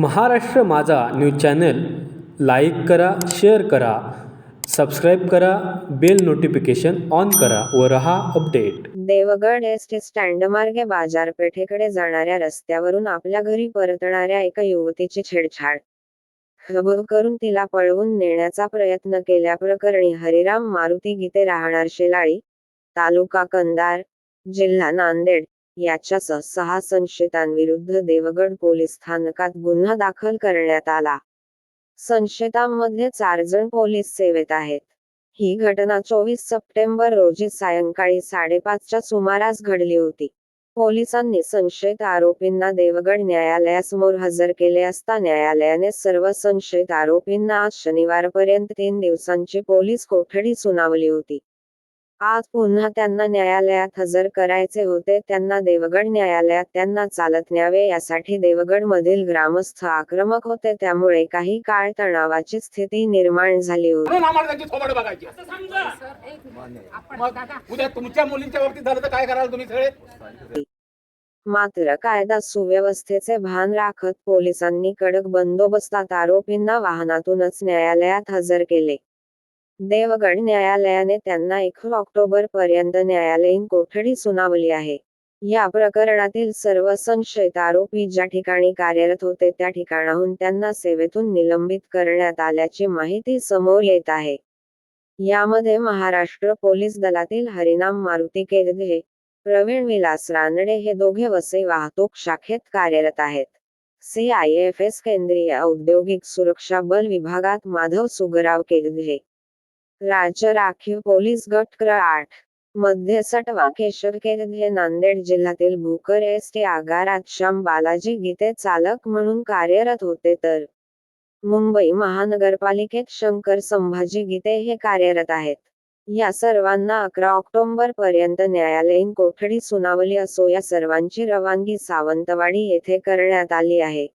Maharashtra Majha news channel like करा share करा subscribe करा बेल नोटिफिकेशन ऑन करा व रहा अपडेट. देवगड एस टी स्टँडमार्गे बाजारपेठेकडे जाणाऱ्या रस्त्यावरून आपल्या घरी परतणाऱ्या एका युवतीची छेडछाड. खबर करून तिला पळवून नेण्याचा प्रयत्न केल्याप्रकरणी हरिराम मारुती गीते राहणार शेलाळी तालुका कंदार जिल्हा नांदेड. याच्यासह सहा संशयितांविरुद्ध देवगड पोलीस स्थानकात गुन्हा दाखल करण्यात आला. संशयितांमध्ये चार जण पोलीस सेवेत आहेत. ही घटना चोवीस सप्टेंबर रोजी सायंकाळी साडेपाचच्या सुमारास घडली होती. पोलिसांनी संशयित आरोपींना देवगड न्यायालयासमोर हजर केले असता न्यायालयाने सर्व संशयित आरोपींना आज शनिवारपर्यंत तीन दिवसांची पोलीस कोठडी सुनावली होती. आज पुन्हा त्यांना न्यायालयात हजर करायचे होते त्यांना देवगड न्यायालयात त्यांना चालत न्यावे यासाठी देवगड मधील ग्रामस्थ आक्रमक होते त्यामुळे काही काळ तणावाची स्थिती निर्माण झाली होती. उद्या तुमच्या मुलींच्या बाबतीत झालं तर काय कराल तुम्ही सगळे? मात्र कायदा सुव्यवस्थेचे भान राखत पोलिसांनी कडक बंदोबस्तात आरोपींना वाहनातूनच न्यायालयात हजर केले. देवगड न्यायालयाने त्यांना एक ऑक्टोबर पर्यंत न्यायालयीन कोठडी सुनावली आहे. या प्रकरणातील सर्व संशयित आरोपी ज्या ठिकाणी कार्यरत होते त्या ठिकाणाहून त्यांना सेवेतून निलंबित करण्यात आल्याची माहिती समोर येत आहे. यामध्ये महाराष्ट्र पोलीस दलातील हरिनाम मारुती केदगे प्रवीण विलास रानडे हे दोघे वसई वाहतूक शाखेत कार्यरत आहेत. सी आय केंद्रीय औद्योगिक सुरक्षा बल विभागात माधव सुगराव केदगे राज्य राखीव पोलीस गट क्र आठमध्ये सटवा केशर हे नांदेड जिल्ह्यातील भूकर एस टी आगारात श्याम बालाजी गीते चालक म्हणून कार्यरत होते तर मुंबई महानगरपालिकेत शंकर संभाजी गीते हे कार्यरत आहेत. या सर्वांना अकरा ऑक्टोबर पर्यंत न्यायालयीन कोठडी सुनावली असो या सर्वांची रवानगी सावंतवाडी येथे करण्यात आली आहे.